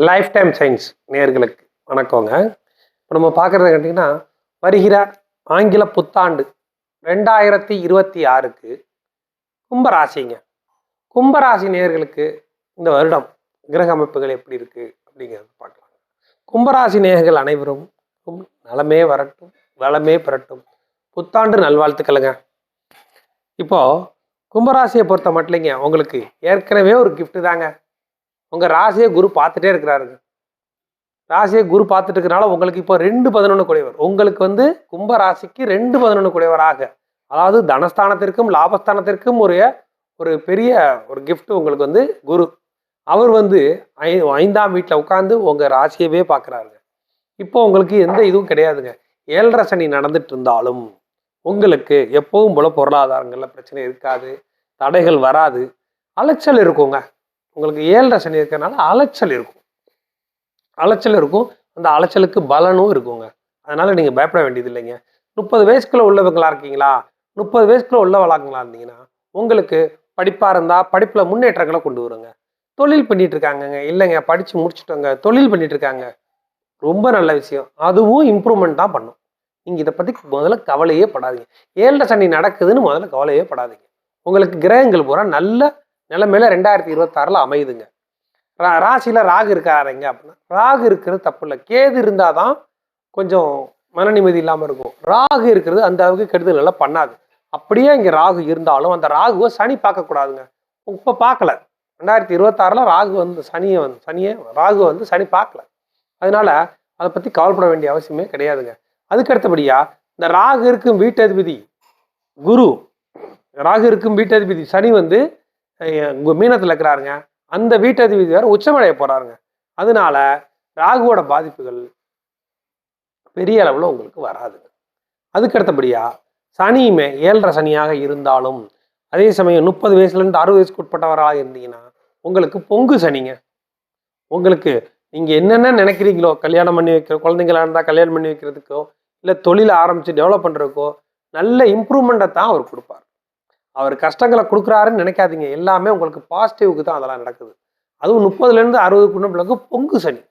Life time science நேர்களுக்கு வணக்கங்க. இப்போ நம்ம பார்க்குறது கேட்டிங்கன்னா வருகிற ஆங்கில புத்தாண்டு ரெண்டாயிரத்தி இருபத்தி ஆறுக்கு கும்பராசிங்க. கும்பராசி நேர்களுக்கு இந்த வருடம் கிரக அமைப்புகள் எப்படி இருக்குது அப்படிங்கிறத பார்க்கலாம். கும்பராசி நேர்கள் அனைவரும் நலமே வரட்டும் வளமே பெறட்டும். புத்தாண்டு நல்வாழ்த்துக்களுங்க. இப்போது கும்பராசியை பொறுத்த மட்டும் உங்களுக்கு ஏற்கனவே ஒரு கிஃப்ட்டு தாங்க. உங்கள் ராசியை குரு பார்த்துட்டே இருக்கிறாருங்க. ராசியை குரு பார்த்துட்டு இருக்கிறனால உங்களுக்கு இப்போ ரெண்டு பதினொன்று குடைவர் உங்களுக்கு வந்து கும்ப ராசிக்கு ரெண்டு பதினொன்று குடைவராக அதாவது தனஸ்தானத்திற்கும் லாபஸ்தானத்திற்கும் ஒரு ஒரு பெரிய ஒரு கிஃப்ட் உங்களுக்கு வந்து குரு. அவர் வந்து ஐ ஐந்தாம் வீட்டில் உட்காந்து உங்கள் ராசியவே பார்க்குறாருங்க. இப்போ உங்களுக்கு எந்த இதுவும் கிடையாதுங்க. ஏழரை சனி நடந்துட்டு இருந்தாலும் உங்களுக்கு எப்பவும் போல பொருளாதாரங்களில் பிரச்சனை இருக்காது. தடைகள் வராது. அலைச்சல் இருக்குங்க. உங்களுக்கு ஏழரை சனி இருக்கிறனால அலைச்சல் இருக்கும். அலைச்சல் இருக்கும். அந்த அலைச்சலுக்கு பலனும் இருக்குங்க. அதனால நீங்கள் பயப்பட வேண்டியது இல்லைங்க. முப்பது வயசுக்குள்ள உள்ளவங்களா இருக்கீங்களா? முப்பது வயசுக்குள்ள உள்ளவளாங்களா இருந்தீங்கன்னா உங்களுக்கு படிப்பாக இருந்தால் படிப்பில் முன்னேற்றங்களை கொண்டு வருங்க. தொழில் பண்ணிட்டு இருக்காங்கங்க. இல்லைங்க படித்து முடிச்சுட்டோங்க. தொழில் பண்ணிட்டு இருக்காங்க. ரொம்ப நல்ல விஷயம். அதுவும் இம்ப்ரூவ்மெண்ட் தான் பண்ணும். நீங்கள் இதை பற்றி முதல்ல கவலையே படாதீங்க. ஏழரை சனி நடக்குதுன்னு முதல்ல கவலையே படாதீங்க. உங்களுக்கு கிரகங்கள் பூரா நல்ல நிலைமையில ரெண்டாயிரத்தி இருபத்தாறுல அமையுதுங்க. ரா- ராசியில ராகு இருக்காருங்க அப்படின்னா ராகு இருக்கிறது தப்பு இல்லை. கேது இருந்தாதான் கொஞ்சம் மன நிம்மதி இல்லாமல் இருக்கும். ராகு இருக்கிறது அந்த அளவுக்கு கெடுதல் எல்லாம் பண்ணாது. அப்படியே இங்கே ராகு இருந்தாலும் அந்த ராகுவை சனி பார்க்கக்கூடாதுங்க. இப்போ பார்க்கல. ரெண்டாயிரத்தி இருபத்தாறுல ராகு வந்து சனியை வந்து சனியை ராகு வந்து சனி பார்க்கல. அதனால அதை பற்றி கவலைப்பட வேண்டிய அவசியமே கிடையாதுங்க. அதுக்கு அடுத்தபடியாக இந்த ராகு இருக்கும் வீட்டதிபதி குரு ராகு இருக்கும் வீட்டதிபதி சனி வந்து மீனத்தில் இருக்கிறாருங்க அந்த வீட்டதிபதி வேற உச்சமடைய போறாருங்க. அதனால ராகுவோட பாதிப்புகள் பெரிய அளவில் உங்களுக்கு வராதுங்க அதுக்கு அடுத்தபடியாக சனியுமே ஏழரை சனியாக இருந்தாலும் அதே சமயம் முப்பது வயசுலேருந்து அறுபது வயசுக்கு உட்பட்டவராக இருந்தீங்கன்னா உங்களுக்கு பொங்கு சனிங்க. உங்களுக்கு நீங்கள் என்னென்ன நினைக்கிறீங்களோ கல்யாணம் பண்ணி வைக்கிற குழந்தைங்களா இருந்தால் கல்யாணம் பண்ணி வைக்கிறதுக்கோ இல்லை தொழிலை ஆரம்பித்து டெவலப் பண்ணுறதுக்கோ நல்ல இம்ப்ரூவ்மெண்ட்டை தான் அவர் கொடுப்பார். அவர் கஷ்டங்களை கொடுக்குறாருன்னு நினைக்காதீங்க. எல்லாமே உங்களுக்கு பாசிட்டிவுக்கு தான் அதெல்லாம் நடக்குது. அதுவும் முப்பதுலேருந்து அறுபது பிள்ளைக்கு பொங்கு சனி.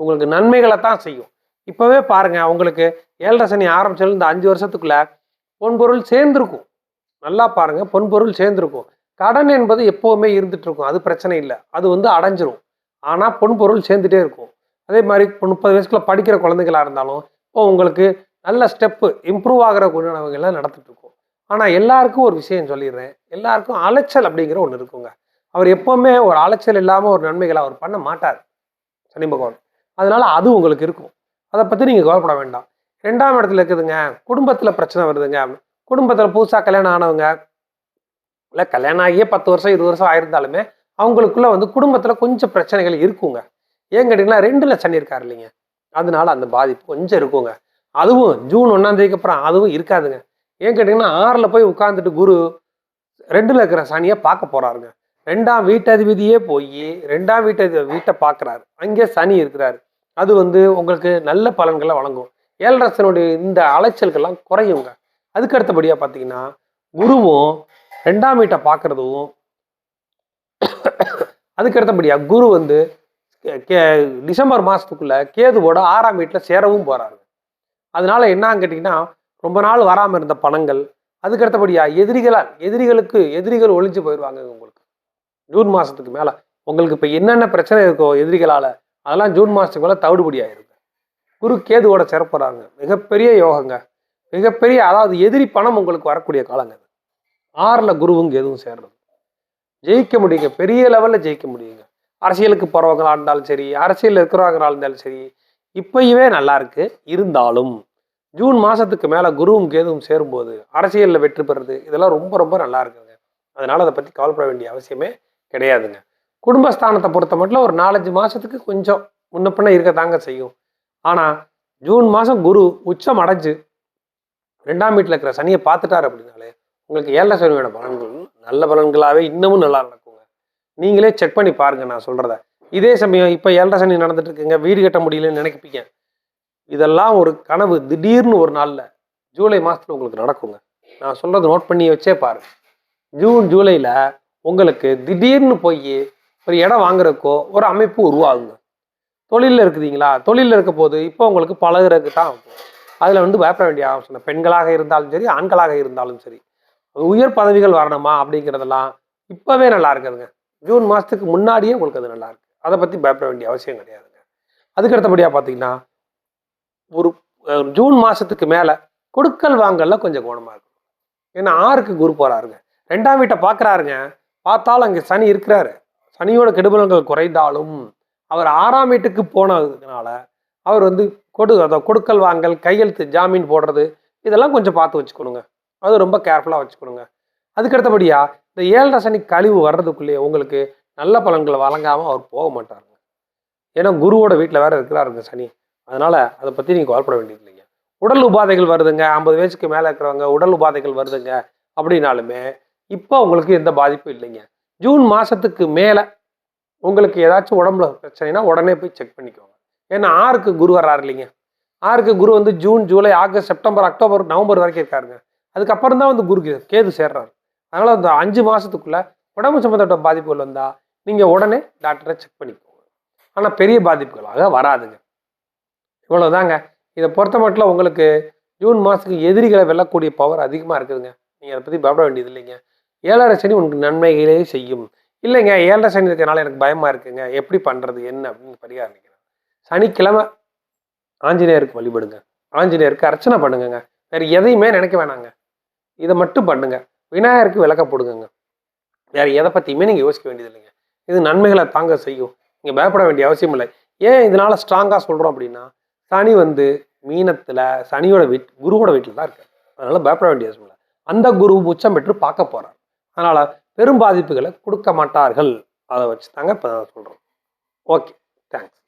உங்களுக்கு நன்மைகளை தான் செய்யும். இப்போவே பாருங்கள் உங்களுக்கு ஏழரை சனி ஆரம்பிச்சதுல இந்த அஞ்சு வருஷத்துக்குள்ள பொன்பொருள் சேர்ந்துருக்கும். நல்லா பாருங்கள் பொன்பொருள் சேர்ந்துருக்கும். கடன் என்பது எப்போவுமே இருந்துட்டு இருக்கும். அது பிரச்சனை இல்லை. அது வந்து அடைஞ்சிரும். ஆனால் பொன்பொருள் சேர்ந்துட்டே இருக்கும். அதே மாதிரி இப்போ முப்பது வயசுக்குள்ள படிக்கிற குழந்தைகளாக இருந்தாலும் இப்போ உங்களுக்கு நல்ல ஸ்டெப்பு இம்ப்ரூவ் ஆகிற குணவங்கள்லாம் நடந்துட்டு இருக்கும். ஆனால் எல்லாருக்கும் ஒரு விஷயம் சொல்லிடுறேன். எல்லாருக்கும் அலைச்சல் அப்படிங்கிற ஒன்று இருக்குங்க. அவர் எப்போவுமே ஒரு அலைச்சல் இல்லாமல் ஒரு நன்மைகளை அவர் பண்ண மாட்டார். சனி பகவான். அதனால் அது உங்களுக்கு இருக்கும். அதை பற்றி நீங்கள் கவலைப்பட வேண்டாம். ரெண்டாம் இடத்துல இருக்குதுங்க. குடும்பத்தில் பிரச்சனை வருதுங்க. குடும்பத்தில் புதுசாக கல்யாணம் ஆனவங்க இல்லை கல்யாணம் ஆகியே பத்து வருஷம் இருபது வருஷம் ஆயிருந்தாலுமே அவங்களுக்குள்ள வந்து குடும்பத்தில் கொஞ்சம் பிரச்சனைகள் இருக்குங்க. ஏன் கேட்டிங்கன்னா ரெண்டுல சனி இருக்கார் இல்லைங்க. அதனால அந்த பாதிப்பு கொஞ்சம் இருக்குங்க. அதுவும் ஜூன் ஒன்றாம் தேதிக்கு அப்புறம் அதுவும் இருக்காதுங்க. ஏன் கேட்டிங்கன்னா ஆறில் போய் உட்காந்துட்டு குரு ரெண்டில் இருக்கிற சனியை பார்க்க போகிறாருங்க ரெண்டாம் வீட்டதிபதியே போய் ரெண்டாம் வீட்டதி வீட்டை பார்க்குறாரு. அங்கே சனி இருக்கிறாரு. அது வந்து உங்களுக்கு நல்ல பலன்களை வழங்கும். ஏழரசனுடைய இந்த அலைச்சல்கள்லாம் குறையுங்க. அதுக்கு அடுத்தபடியாக பார்த்தீங்கன்னா குருவும் ரெண்டாம் வீட்டை பார்க்குறதும் அதுக்கு அடுத்தபடியாக குரு வந்து கே- கே- டிசம்பர் மாதத்துக்குள்ளே கேதுவோட ஆறாம் வீட்டில் சேரவும் போகிறாரு அதனால என்னன்னு கேட்டிங்கன்னா ரொம்ப நாள் வராமல் இருந்த பணங்கள் அதுக்கு அடுத்தபடியாக எதிரிகளால் எதிரிகளுக்கு எதிரிகள் ஒழிஞ்சு போயிடுவாங்க உங்களுக்கு ஜூன் மாதத்துக்கு மேலே. உங்களுக்கு இப்போ என்னென்ன பிரச்சனை இருக்கோ எதிரிகளால் அதெல்லாம் ஜூன் மாதத்துக்கு மேலே தவிடுபடி ஆயிருங்க குரு கேதுவோட சிறப்புறாங்க. மிகப்பெரிய யோகங்க. மிகப்பெரிய அதாவது எதிரி பணம் உங்களுக்கு வரக்கூடிய காலங்க அது. ஆறில் குருவும் கேதுவும் சேர்றது. ஜெயிக்க முடியுங்க. பெரிய லெவலில் ஜெயிக்க முடியுங்க. அரசியலுக்கு போகிறவங்களா இருந்தாலும் சரி அரசியலில் இருக்கிறவங்களா இருந்தாலும் சரி இப்பயுமே நல்லா இருக்கு. இருந்தாலும் ஜூன் மாதத்துக்கு மேலே குருவும் கேதுவும் சேரும்போது அரசியலில் வெற்றி பெறுறது இதெல்லாம் ரொம்ப ரொம்ப நல்லா இருக்குங்க. அதனால் அதை பற்றி கவலைப்பட வேண்டிய அவசியமே கிடையாதுங்க. குடும்பஸ்தானத்தை பொறுத்த மட்டும் ஒரு நாலஞ்சு மாதத்துக்கு கொஞ்சம் முன்ன பின்ன இருக்கத்தாங்க செய்யும். ஆனால் ஜூன் மாதம் குரு உச்சம் அடைஞ்சு ரெண்டாம் வீட்டில் இருக்கிற சனியை பார்த்துட்டாரு அப்படின்னாலே உங்களுக்கு ஏழை சனியோட பலன்கள் நல்ல பலன்களாகவே இன்னமும் நல்லா நடக்குங்க. நீங்களே செக் பண்ணி பாருங்க நான் சொல்கிறத இதே சமயம் இப்போ ஏழரை சனி நடந்துட்டு இருக்குங்க வீடு கட்ட முடியலன்னு நினைப்பீங்க. இதெல்லாம் ஒரு கனவு. திடீர்னு ஒரு நாளில் ஜூலை மாதத்தில் உங்களுக்கு நடக்குங்க. நான் சொல்கிறது நோட் பண்ணி வச்சே பாருங்க. ஜூன் ஜூலையில் உங்களுக்கு திடீர்னு போய் ஒரு இடம் வாங்குறதுக்கோ ஒரு அமைப்பு உருவாகுங்க. தொழிலில் இருக்குதுங்களா? தொழிலில் இருக்க போது இப்போ உங்களுக்கு பழகிறதுக்கு தான் அதில் வந்து பயப்பட வேண்டிய அவசியம் பெண்களாக இருந்தாலும் சரி ஆண்களாக இருந்தாலும் சரி. உயர் பதவிகள் வரணுமா அப்படிங்கிறதெல்லாம் இப்போவே நல்லா இருக்குதுங்க. ஜூன் மாதத்துக்கு முன்னாடியே உங்களுக்கு அது நல்லா இருக்குது அதை பற்றி பயப்பட வேண்டிய அவசியம் கிடையாதுங்க. அதுக்கு அடுத்தபடியாக பார்த்தீங்கன்னா ஒரு ஜூன் மாதத்துக்கு மேலே கொடுக்கல் வாங்கல கொஞ்சம் கவனமாக இருக்கும் ஏன்னா ஆறுக்கு குரு போகிறாருங்க ரெண்டாம் வீட்டை பார்க்குறாருங்க பார்த்தாலும் அங்கே சனி இருக்கிறாரு. சனியோட கெடுபலங்கள் குறைந்தாலும் அவர் ஆறாம் வீட்டுக்கு போனதுனால அவர் வந்து கொடு அதை கொடுக்கல் வாங்கல் கையெழுத்து ஜாமீன் போடுறது இதெல்லாம் கொஞ்சம் பார்த்து வச்சுக்கணுங்க. அது ரொம்ப கேர்ஃபுல்லாக வச்சுக்கணுங்க. அதுக்கடுத்தபடியாக இந்த ஏழரை சனி கழிவு வர்றதுக்குள்ளேயே உங்களுக்கு நல்ல பலன்களை வழங்காமல் அவர் போக மாட்டாருங்க. ஏன்னா குருவோட வீட்டில் வேற இருக்கிறாருங்க சனி. அதனால் அதை பற்றி நீங்கள் கவலைப்பட வேண்டியது இல்லைங்க. உடல் உபாதைகள் வருதுங்க. ஐம்பது வயசுக்கு மேலே இருக்கிறவங்க உடல் உபாதைகள் வருதுங்க அப்படின்னாலுமே இப்போ உங்களுக்கு எந்த பாதிப்பும் இல்லைங்க. ஜூன் மாதத்துக்கு மேலே உங்களுக்கு ஏதாச்சும் உடம்புல பிரச்சனைனா உடனே போய் செக் பண்ணிக்கோங்க. ஏன்னா ஆறுக்கு குரு வர்றாரு இல்லைங்க. ஆறுக்கு குரு வந்து June July August September October November வரைக்கும் இருக்காருங்க. அதுக்கப்புறம் தான் வந்து குரு கேது சேர்றாரு. அதனால் அந்த அஞ்சு மாதத்துக்குள்ளே உடம்பு சம்மந்தப்பட்ட பாதிப்புகள் வந்தால் நீங்கள் உடனே டாக்டரை செக் பண்ணிக்கோங்க. ஆனால் பெரிய பாதிப்புகளாக வராதுங்க. இவ்வளோதாங்க இதை பொறுத்த மட்டும் உங்களுக்கு ஜூன் மாதத்துக்கு எதிரிகளை வெல்லக்கூடிய பவர் அதிகமாக இருக்குதுங்க. நீங்கள் அதை பற்றி பயப்பட வேண்டியது இல்லைங்க. ஏழரை சனி உங்களுக்கு நன்மைகளே செய்யும். இல்லைங்க ஏழரை சனி இருக்கிறனால எனக்கு பயமாக இருக்குங்க. எப்படி பண்ணுறது என்ன அப்படின்னு பரிகாரம் நினைக்கிறேன். சனிக்கிழமை ஆஞ்சநேயருக்கு வழிபடுங்க. ஆஞ்சநேயருக்கு அர்ச்சனை பண்ணுங்கங்க. வேறு எதையுமே நினைக்க வேணாங்க. இதை மட்டும் பண்ணுங்க. விநாயகருக்கு விளக்க போடுங்க வேறு எதை பற்றியுமே நீங்கள் யோசிக்க வேண்டியது இல்லைங்க. இது நன்மைகளை தாங்க செய்யும். நீங்கள் பயப்பட வேண்டிய அவசியம் இல்லை ஏன் இதனால் ஸ்ட்ராங்காக சொல்கிறோம் அப்படின்னா சனி வந்து மீனத்தில் சனியோட வீட் குருவோட வீட்டில் தான் இருக்காரு. அதனால் பயப்பட வேண்டிய அவசியம் இல்லை. அந்த குரு உச்சம் பெற்று பார்க்க போகிறார் அதனால் பெரும் பாதிப்புகளை கொடுக்க மாட்டார்கள். அதை வச்சு தாங்க இப்போ சொல்கிறோம் ஓகே தேங்க்ஸ்